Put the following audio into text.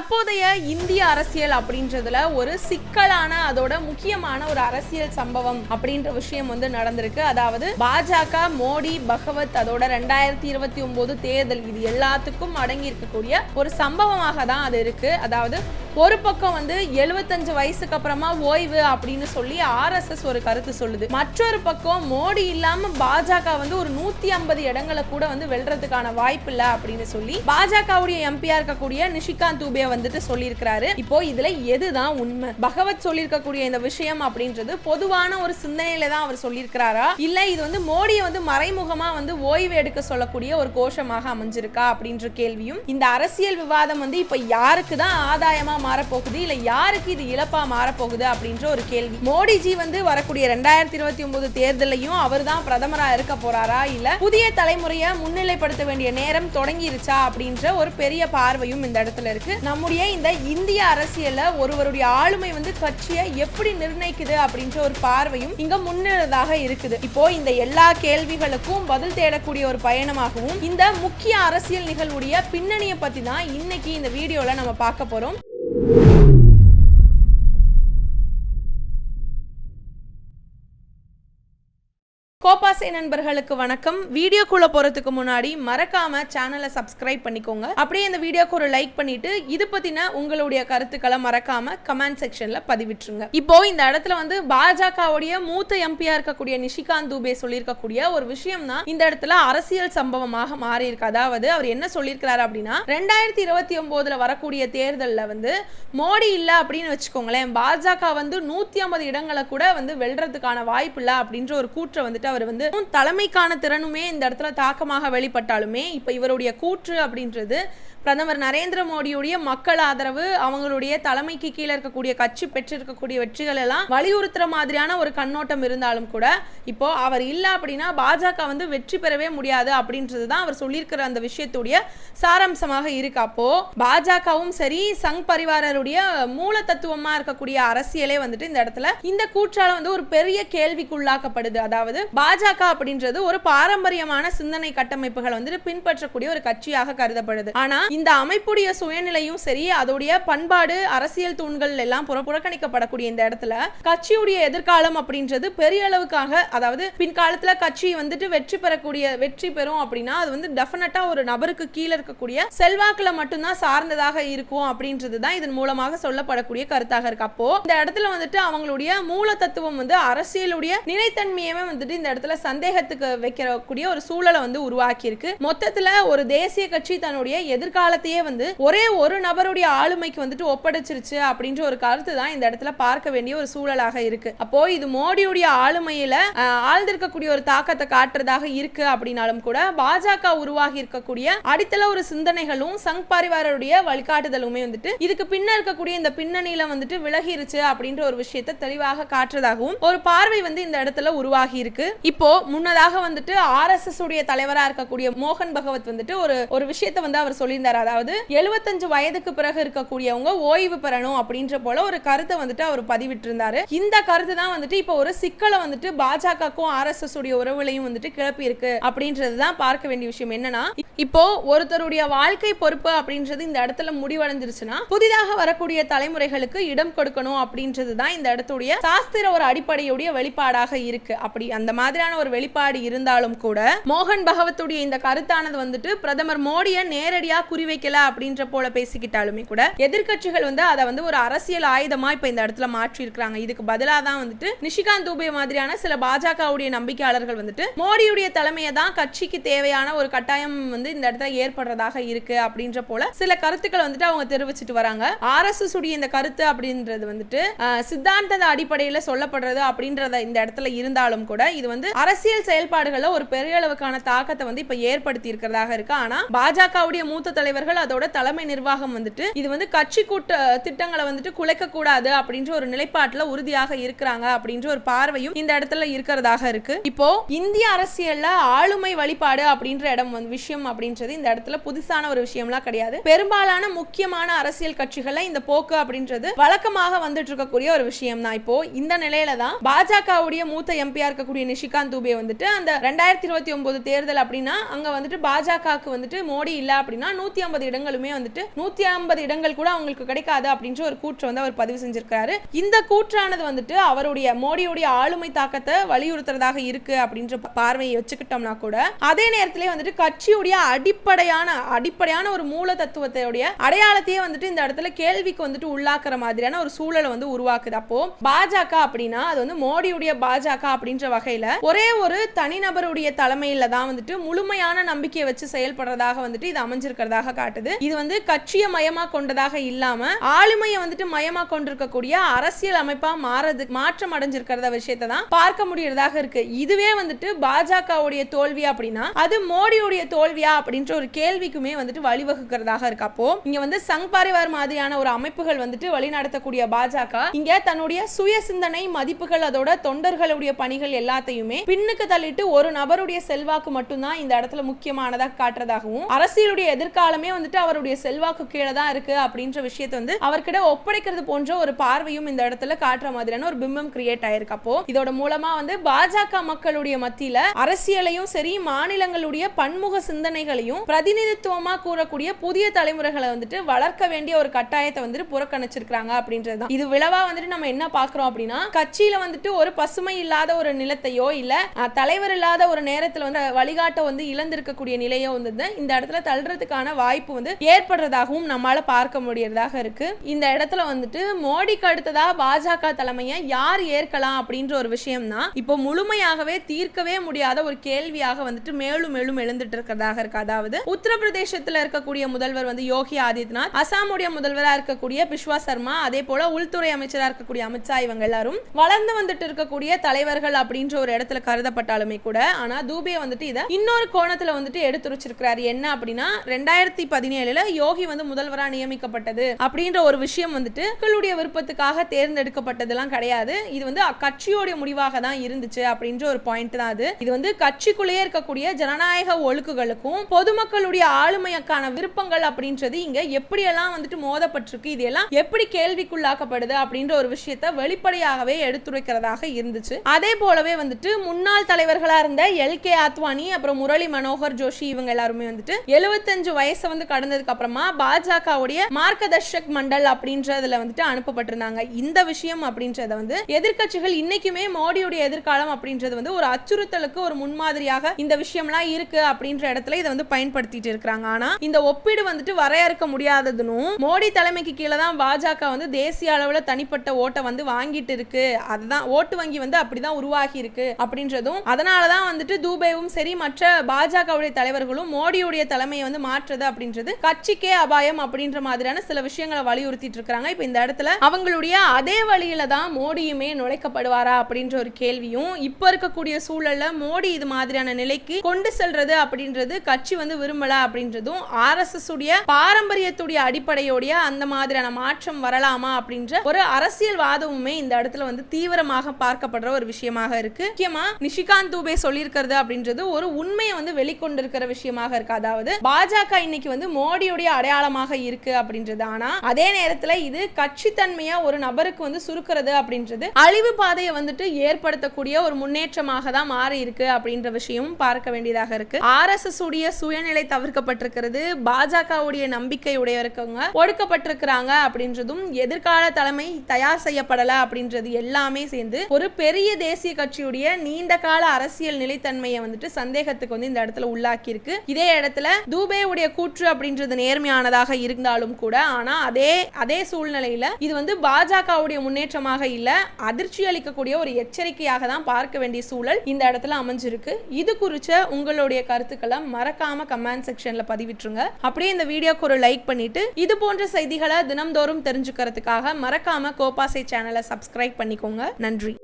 தற்போதைய இந்திய அரசியல் அப்படின்றதுல ஒரு சிக்கலான அதோட முக்கியமான ஒரு அரசியல் சம்பவம் அப்படின்ற விஷயம் வந்து நடந்திருக்கு. அதாவது பாஜக மோடி பகவத் அதோட ரெண்டாயிரத்தி இருபத்தி ஒன்பது தேர்தல் இது எல்லாத்துக்கும் அடங்கி இருக்கக்கூடிய ஒரு சம்பவமாக தான் அது இருக்கு. அதாவது ஒரு பக்கம் வந்து எழுபத்தஞ்சு வயசுக்கு அப்புறமா ஓய்வு அப்படின்னு சொல்லி ஆர்எஸ்எஸ் ஒரு கருத்து சொல்லுது. மற்றொரு பக்கம் மோடி இல்லாம பாஜக வந்து ஒரு நூத்தி ஐம்பது இடங்களை கூட வந்து வெல்றதுக்கான வாய்ப்பு இல்ல அப்படின்னு சொல்லி பாஜகவுடைய எம்பியா இருக்கக்கூடிய நிஷிகாந்த் தூபே வந்துட்டு சொல்லியிருக்கிறாரு. இப்போ இதுல எதுதான் உண்மை? பகவத் சொல்லியிருக்கக்கூடிய இந்த விஷயம் அப்படின்றது பொதுவான ஒரு சிந்தனையில தான் அவர் சொல்லியிருக்கிறாரா? இல்ல இது வந்து மோடியை வந்து மறைமுகமா வந்து ஓய்வு எடுக்க சொல்லக்கூடிய ஒரு கோஷமாக அமைஞ்சிருக்கா அப்படின்ற கேள்வியும் இந்த அரசியல் விவாதம் வந்து இப்ப யாருக்கு தான் ஆதாயமா மாறப்போகுது? இல்ல யாருக்கு இது இழப்பா மாறப்போகுது அப்படின்ற ஒரு கேள்வி. மோடிஜி வந்து வரக்கூடிய ரெண்டாயிரத்தி இருபத்தி ஒன்பது தேர்தலையும் அவர் தான் பிரதமரா இருக்க போறாரா? இல்ல புதிய தலைமுறையை முன்னிலைப்படுத்த வேண்டிய நேரம் தொடங்கிருச்சா? அப்படின்ற ஒரு பெரிய பார்வையும் இந்த இடத்துல இருக்கு. நம்முடைய இந்த இந்திய அரசியல ஒருவருடைய ஆளுமை வந்து கட்சியை எப்படி நிர்ணயிக்குது அப்படின்ற ஒரு பார்வையும் இங்க முன்னிறதாக இருக்குது. இப்போ இந்த எல்லா கேள்விகளுக்கும் பதில் தேடக்கூடிய ஒரு பயணமாகவும் இந்த முக்கிய அரசியல் நிகழ்வுடைய பின்னணியை பத்தி தான் இன்னைக்கு இந்த வீடியோல நம்ம பார்க்க போறோம். you கோபாசை நண்பர்களுக்கு வணக்கம். வீடியோக்குள்ள போறதுக்கு முன்னாடி மறக்காம சேனலை சப்ஸ்கிரைப் பண்ணிக்கோங்க. அப்படியே இந்த வீடியோக்கு ஒரு லைக் பண்ணிட்டு இது பத்தின உங்களுடைய கருத்துக்களை மறக்காம கமெண்ட் செக்ஷன்ல பதிவிட்டுருங்க. இப்போ இந்த இடத்துல வந்து பாஜகவுடைய மூத்த எம்பியா இருக்கக்கூடிய நிஷிகாந்த் தூபே சொல்லியிருக்கக்கூடிய ஒரு விஷயம் தான் இந்த இடத்துல அரசியல் சம்பவமாக மாறியிருக்கு. அதாவது அவர் என்ன சொல்லியிருக்கிறாரு அப்படின்னா ரெண்டாயிரத்தி இருபத்தி ஒன்பதுல வரக்கூடிய தேர்தலில் வந்து மோடி இல்லை அப்படின்னு வச்சுக்கோங்களேன். பாஜக வந்து நூத்தி ஐம்பது இடங்களை கூட வந்து வெல்றதுக்கான வாய்ப்பு இல்லை அப்படின்ற ஒரு கூற்றை வந்துட்டு அவர் வந்து தலைமைக்கான திறனுமே இந்த இடத்துல தாக்கமாக வெளிப்பட்டாலுமே இப்ப இவருடைய கூற்று அப்படின்றது பிரதமர் நரேந்திர மோடியுடைய மக்கள் ஆதரவு அவங்களுடைய தலைமைக்கு கீழே இருக்கக்கூடிய கட்சி பெற்றிருக்கக்கூடிய வெற்றிகள் எல்லாம் வலியுறுத்துற மாதிரியான ஒரு கண்ணோட்டம் இருந்தாலும் கூட இப்போ அவர் இல்லை அப்படின்னா பாஜக வந்து வெற்றி பெறவே முடியாது அப்படின்றது தான் அவர் சொல்லியிருக்கிற அந்த விஷயத்துடைய சாராம்சமாக இருக்கு. அப்போ பாஜகவும் சரி சங் பரிவாரருடைய மூல தத்துவமா இருக்கக்கூடிய அரசியலே வந்துட்டு இந்த இடத்துல இந்த கூற்றால வந்து ஒரு பெரிய கேள்விக்குள்ளாக்கப்படுது. அதாவது பாஜக அப்படின்றது ஒரு பாரம்பரியமான சிந்தனை கட்டமைப்புகள் வந்துட்டு பின்பற்றக்கூடிய ஒரு கட்சியாக கருதப்படுது. ஆனா இந்த அமைப்புடைய சுயநிலையும் சரி அதோடைய பண்பாடு அரசியல் தூண்கள் எல்லாம் புறக்கணிக்கப்படக்கூடிய இந்த இடத்துல கட்சியுடைய எதிர்காலம் அப்படின்றது பெரிய அளவுக்காக அதாவது பின்காலத்துல கட்சி வந்துட்டு வெற்றி பெறக்கூடிய வெற்றி பெறும் அப்படின்னா அது வந்து டெஃபினட்டா ஒரு நபருக்கு கீழே இருக்கக்கூடிய செல்வாக்குல மட்டும்தான் சார்ந்ததாக இருக்கும் அப்படின்றது தான் இதன் மூலமாக சொல்லப்படக்கூடிய கருத்தாக இருக்கு. அப்போ இந்த இடத்துல வந்துட்டு அவங்களுடைய மூல தத்துவம் வந்து அரசியலுடைய நிலைத்தன்மையவே வந்துட்டு இந்த இடத்துல சந்தேகத்துக்கு வைக்கக்கூடிய ஒரு சூழலை வந்து உருவாக்கி இருக்கு மொத்தத்துல ஒரு தேசிய கட்சி தன்னுடைய எதிர்காலத்தையே வந்து ஒரே ஒரு நபருடைய ஆளுமைக்கு வந்துட்டு ஒப்படைச்சிருச்சு அப்படின்ற ஒரு கருத்து தான் இந்த இடத்துல பார்க்க வேண்டிய ஒரு சூழலாக இருக்கு. அப்போ இது மோடியுடைய ஆளுமையில ஆழ்ந்திருக்கக்கூடிய ஒரு தாக்கத்தை காட்டுறதாக இருக்கு அப்படின்னாலும் கூட பாஜக உருவாகி இருக்கக்கூடிய அடித்தள ஒரு சிந்தனைகளும் சங் பாரிவாரருடைய வழிகாட்டுதலுமே வந்துட்டு இதுக்கு பின்ன இருக்கக்கூடிய இந்த பின்னணியில வந்துட்டு விலகிருச்சு அப்படின்ற ஒரு விஷயத்தை தெளிவாக காட்டுறதாகவும் ஒரு பார்வை வந்து இந்த இடத்துல உருவாகி இருக்கு. இப்போ முன்னதாக வந்துட்டு ஆர்எஸ்எஸ் உடைய தலைவரா இருக்கக்கூடிய மோகன் பகவத் வந்துட்டு ஒரு ஒரு விஷயத்தை வந்து அவர் சொல்லியிருந்தார். அதாவது எழுபத்தஞ்சு வயதுக்கு பிறகு இருக்கக்கூடியவங்க ஓய்வு பெறணும் அப்படின்ற போல ஒரு கருத்தை வந்துட்டு அவர் பதிவிட்டிருந்தாரு. இந்த கருத்து தான் வந்துட்டு இப்போ ஒரு சிக்கலை வந்துட்டு பாஜகக்கும் ஆர்எஸ்எஸ் உடைய உறவுகளையும் வந்துட்டு கிளப்பி இருக்கு அப்படின்றது தான் பார்க்க வேண்டிய விஷயம். என்னன்னா இப்போ ஒருத்தருடைய வாழ்க்கை பொறுப்பு அப்படின்றது இந்த இடத்துல முடிவடைஞ்சிருச்சுன்னா புதிதாக வரக்கூடிய தலைமுறைகளுக்கு இடம் கொடுக்கணும் அப்படின்றது தான் இந்த இடத்துடைய சாஸ்திர ஒரு அடிப்படையுடைய வெளிப்பாடாக இருக்கு. அப்படி அந்த மாதிரியான ஒரு வெளிப்பாடு இருந்தாலும் கூட மோகன் பகவத்துடைய இந்த கருத்தானது வந்துட்டு பிரதமர் மோடியை நேரடியா குறிவைக்கல அப்படின்ற போல பேசிக்கிட்டாலுமே கூட எதிர்கட்சிகள் வந்து அதை வந்து ஒரு அரசியல் ஆயுதமா இப்ப இந்த இடத்துல மாற்றி இருக்காங்க இதுக்கு பதிலா தான் வந்துட்டு நிஷிகாந்த் தூபே மாதிரியான சில பாஜகவுடைய நம்பிக்கையாளர்கள் வந்துட்டு மோடியுடைய தலைமையை தான் கட்சிக்கு தேவையான ஒரு கட்டாயம் வந்து இந்த இடத்துல ஏற்படுறதாக இருக்கு அப்படின்ற போல சில கருத்துக்களை வந்துட்டு அவங்க தெரிவிச்சிட்டு வராங்க. ஆர்எஸ்எஸ் உடைய இந்த கருத்து அப்படின்றது வந்துட்டு சித்தாந்த அடிப்படையில் சொல்லப்படுறது அப்படின்றத இந்த இடத்துல இருந்தாலும் கூட இது வந்து அரசியல் செயல்பாடுகள்ல ஒரு பெரிய அளவுக்கான தாக்கத்தை வந்து இப்ப ஏற்படுத்தி இருக்கிறதாக இருக்கு. ஆனா பாஜகவுடைய மூத்த தலைவர்கள் அதோட தலைமை நிர்வாகம் வந்துட்டு இது வந்து கட்சி கூட்ட திட்டங்களை வந்துட்டு குலைக்க கூடாது அப்படின்ற ஒரு நிலைப்பாட்டுல உறுதியாக இருக்கிறாங்க அப்படின்ற ஒரு பார்வையும் இந்த இடத்துல இருக்கிறதாக இருக்கு. இப்போ இந்திய அரசியல்ல ஆளுமை வழிபாடு அப்படின்ற இடம் வந்து விஷயம் அப்படின்றது இந்த இடத்துல புதுசான ஒரு விஷயம்லாம் கிடையாது. பெரும்பாலான முக்கியமான அரசியல் கட்சிகள்ல இந்த போக்கு அப்படின்றது வழக்கமாக வந்துட்டு இருக்கக்கூடிய ஒரு விஷயம் தான் இப்போ இந்த நிலையில தான் பாஜகவுடைய மூத்த எம்பியா இருக்கக்கூடிய நிஷிகாந்த் தூபே வந்துட்டு அந்த ரெண்டாயிரத்தி இருபத்தி ஒன்பது தேர்தல் அப்படின்னா அங்க வந்துட்டு பாஜகவுக்கு வந்துட்டு மோடி இல்ல அப்படின்னா நூத்தி நூத்தி ஐம்பது இடங்களுமே வந்துட்டு நூத்தி ஐம்பது இடங்கள் கூட அவங்களுக்கு கிடைக்காது அப்படின்ற ஒரு கூற்று வந்து அவர் பதிவு செஞ்சிருக்காரு. இந்த கூற்றானது வந்துட்டு அவருடைய மோடியுடைய ஆளுமை தாக்கத்தை வலியுறுத்துறதாக இருக்கு அப்படின்ற பார்வையை வச்சுக்கிட்டோம்னா கூட அதே நேரத்திலே வந்துட்டு கட்சியுடைய அடிப்படையான அடிப்படையான ஒரு மூல தத்துவத்தையுடைய அடையாளத்தையே வந்துட்டு இந்த இடத்துல கேள்விக்கு வந்துட்டு உள்ளாக்குற மாதிரியான ஒரு சூழலை வந்து உருவாக்குது. அப்போ பாஜக அப்படின்னா அது வந்து மோடியுடைய பாஜக அப்படின்ற வகையில ஒரே ஒரு தனிநபருடைய தலைமையில தான் வந்துட்டு முழுமையான நம்பிக்கையை வச்சு செயல்படுறதாக வந்துட்டு இது அமைஞ்சிருக்கிறதா கொண்டதாக காட்டுது. இது வந்து கட்சியை மயமா கொண்டதாக இல்லாம ஆளுமையை வந்துட்டு மயமா கொண்டிருக்கக்கூடிய அரசியல் அமைப்பா மாறது மாற்றம் அடைஞ்சிருக்கிறத விஷயத்தை தான் பார்க்க முடியறதாக இருக்கு. இதுவே வந்துட்டு பாஜகவுடைய தோல்வி அப்படின்னா அது மோடியுடைய தோல்வியா அப்படின்ற ஒரு கேள்விக்குமே வந்துட்டு வழிவகுக்கிறதாக இருக்கு. அப்போ இங்க வந்து சங் பாரிவார் மாதிரியான ஒரு அமைப்புகள் வந்துட்டு வழிநடத்தக்கூடிய பாஜக இங்க தன்னுடைய சுய சிந்தனை மதிப்புகள் அதோட தொண்டர்களுடைய பணிகள் எல்லாத்தையுமே பின்னுக்கு தள்ளிட்டு ஒரு நபருடைய செல்வாக்கு மட்டும்தான் இந்த இடத்துல முக்கியமானதாக காட்டுறதாகவும் அரசியலுடைய எதிர்கால எதிர்காலமே வந்துட்டு அவருடைய செல்வாக்கு கீழே தான் இருக்கு அப்படின்ற விஷயத்தை வந்து அவர்கிட்ட ஒப்படைக்கிறது போன்ற ஒரு பார்வையும் இந்த இடத்துல காட்டுற மாதிரியான ஒரு பிம்பம் கிரியேட் ஆயிருக்கு. அப்போ இதோட மூலமா வந்து பாஜக மக்களுடைய மத்தியில அரசியலையும் சரி மாநிலங்களுடைய பன்முக சிந்தனைகளையும் பிரதிநிதித்துவமா கூறக்கூடிய புதிய தலைமுறைகளை வந்துட்டு வளர்க்க வேண்டிய ஒரு கட்டாயத்தை வந்துட்டு புறக்கணிச்சிருக்காங்க அப்படின்றதுதான். இது விளவா வந்துட்டு நம்ம என்ன பாக்குறோம் அப்படின்னா கட்சியில வந்துட்டு ஒரு பசுமை இல்லாத ஒரு நிலத்தையோ இல்ல தலைவர் இல்லாத ஒரு நேரத்துல வந்து வழிகாட்ட வந்து இழந்திருக்கக்கூடிய நிலையோ வந்து இந்த இடத்துல தள்ளுறதுக்கான வாய்ப்பு வந்து ஏற்படுறதாகவும் நம்மளால பார்க்க முடியறதாக இருக்கு. இந்த இடத்துல வந்துட்டு மோடிக்கு அடுத்ததா பாஜக தலைமையை யார் ஏற்கலாம் அப்படின்ற ஒரு விஷயம் தான் இப்போ முழுமையாகவே தீர்க்கவே முடியாத ஒரு கேள்வியாக வந்துட்டு மேலும் மேலும் எழுந்துட்டு இருக்கிறதாக இருக்கு. அதாவது உத்தரப்பிரதேசத்துல இருக்கக்கூடிய முதல்வர் வந்து யோகி ஆதித்யநாத் அசாமுடைய முதல்வரா இருக்கக்கூடிய பிஸ்வா சர்மா அதே போல உள்துறை அமைச்சரா இருக்கக்கூடிய அமித்ஷா இவங்க எல்லாரும் வளர்ந்து வந்துட்டு இருக்கக்கூடிய தலைவர்கள் அப்படின்ற ஒரு இடத்துல கருதப்பட்டாலுமே கூட ஆனா தூபே வந்துட்டு இதை இன்னொரு கோணத்துல வந்துட்டு எடுத்துரைச்சிருக்கிறாரு. என்ன அப்படின்னா ரெண்டாயிரத்தி பதினேழுல யோகி வந்து முதல்வரா நியமிக்கப்பட்டது அப்படின்ற ஒரு விஷயம் வந்துட்டு மக்களுடைய விருப்பத்துக்காக தேர்ந்தெடுக்கப்பட்டதெல்லாம் கிடையாது. இது வந்து கட்சியோடைய முடிவாக தான் இருந்துச்சு அப்படின்ற ஒரு பாயிண்ட் தான் அது. இது வந்து கட்சிக்குள்ளேயே இருக்கக்கூடிய ஜனநாயக ஒழுக்குகளுக்கும் பொதுமக்களுடைய ஆளுமைக்கான விருப்பங்கள் அப்படின்றது இங்க எப்படியெல்லாம் வந்துட்டு மோதப்பட்டிருக்கு இது எல்லாம் எப்படி கேள்விக்குள்ளாக்கப்படுது அப்படின்ற ஒரு விஷயத்தை வெளிப்படையாகவே எடுத்துரைக்கிறதாக இருந்துச்சு. அதே போலவே வந்துட்டு முன்னாள் தலைவர்களா இருந்த எல் கே ஆத்வானி அப்புறம் முரளி மனோகர் ஜோஷி இவங்க எல்லாருமே வந்துட்டு எழுபத்தஞ்சு வயசு வந்து கடந்ததுக்கு அப்புறமா பாஜகவுடைய மார்க்கதர்ஷக் மண்டல் அப்படின்றதுல வந்துட்டு அனுப்பப்பட்டிருந்தாங்க. இந்த விஷயம் அப்படின்றத வந்து எதிர்க்கட்சிகள் இன்னைக்குமே மோடியுடைய எதிர்காலம் அப்படின்றது வந்து ஒரு அச்சுறுத்தலுக்கு ஒரு முன்மாதிரியாக இந்த விஷயம்லாம் இருக்கு அப்படின்ற இடத்துல இதை வந்து பயன்படுத்திட்டு இருக்காங்க ஆனா இந்த ஒப்பீடு வந்துட்டு வரையறுக்க முடியாததுனும் மோடி தலைமைக்கு கீழே தான் பாஜக வந்து தேசிய அளவுல தனிப்பட்ட ஓட்டை வந்து வாங்கிட்டு இருக்கு. அதுதான் ஓட்டு வங்கி வந்து அப்படிதான் உருவாகி இருக்கு அப்படின்றதும் அதனாலதான் வந்துட்டு தூபேவும் சரி மற்ற பாஜகவுடைய தலைவர்களும் மோடியுடைய தலைமையை வந்து மாற்றுறது அப்படின்றது கட்சிக்கே அபாயம் அப்படின்ற மாதிரியான சில விஷயங்களை வலியுறுத்திட்டு இருக்கிறாங்க. இப்போ இந்த இடத்துல அவங்களுடைய அதே வழியில தான் மோடியுமே நுழைக்கப்படுவாரா அப்படின்ற ஒரு கேள்வியும் இப்ப இருக்கக்கூடிய சூழல்ல மோடி இது மாதிரியான நிலைக்கு கொண்டு செல்றது அப்படின்றது கட்சி வந்து விரும்பல அப்படின்றதும் ஆர்எஸ்எஸ் உடைய பாரம்பரியத்துடைய அடிப்படையோடைய அந்த மாதிரியான மாற்றம் வரலாமா அப்படின்ற ஒரு அரசியல்வாதமுமே இந்த இடத்துல வந்து தீவிரமாக பார்க்கப்படுற ஒரு விஷயமாக இருக்கு. முக்கியமா நிஷிகாந்த் தூபே சொல்லியிருக்கிறது அப்படின்றது ஒரு உண்மையை வந்து வெளிக்கொண்டிருக்கிற விஷயமாக இருக்கு. அதாவது பாஜக இன்னைக்கு வந்து மோடியுடைய அடையாளமாக இருக்கு அப்படின்றது. ஆனா அதே நேரத்துல இது கட்சித்தன்மையா ஒரு நபருக்கு வந்து சுருக்கிறது அப்படின்றது அழிவு பாதையை வந்துட்டு ஏற்படுத்தக்கூடிய ஒரு முன்னேற்றமாக தான் மாறி இருக்கு அப்படின்ற விஷயமும் பார்க்க வேண்டியதாக இருக்கு. ஆர் எஸ் எஸ் உடைய சுயநிலை தவிர்க்கப்பட்டிருக்கிறது. பாஜகவுடைய நம்பிக்கை உடையவருக்கவங்க ஒடுக்கப்பட்டிருக்கிறாங்க அப்படின்றதும் எதிர்கால தலைமை தயார் செய்யப்படல அப்படின்றது எல்லாமே சேர்ந்து ஒரு பெரிய தேசிய கட்சியுடைய நீண்ட கால அரசியல் நிலைத்தன்மையை வந்துட்டு சந்தேகத்துக்கு வந்து இந்த இடத்துல உள்ளாக்கி இருக்கு இதே இடத்துல தூபே உடைய கூட்டு கூற்று அப்படின்றது நேர்மையானதாக இருந்தாலும் கூட ஆனால் அதே அதே சூழ்நிலையில இது வந்து பாஜகவுடைய முன்னேற்றமாக இல்லை அதிர்ச்சி அளிக்கக்கூடிய ஒரு எச்சரிக்கையாக தான் பார்க்க வேண்டிய சூழல் இந்த இடத்துல அமைஞ்சிருக்கு. இது குறித்த உங்களுடைய கருத்துக்களை மறக்காம கமெண்ட் செக்ஷன்ல பதிவிட்டுருங்க. அப்படியே இந்த வீடியோக்கு ஒரு லைக் பண்ணிட்டு இது போன்ற செய்திகளை தினம்தோறும் தெரிஞ்சுக்கிறதுக்காக மறக்காம கோபாசை சேனலை சப்ஸ்கிரைப் பண்ணிக்கோங்க. நன்றி.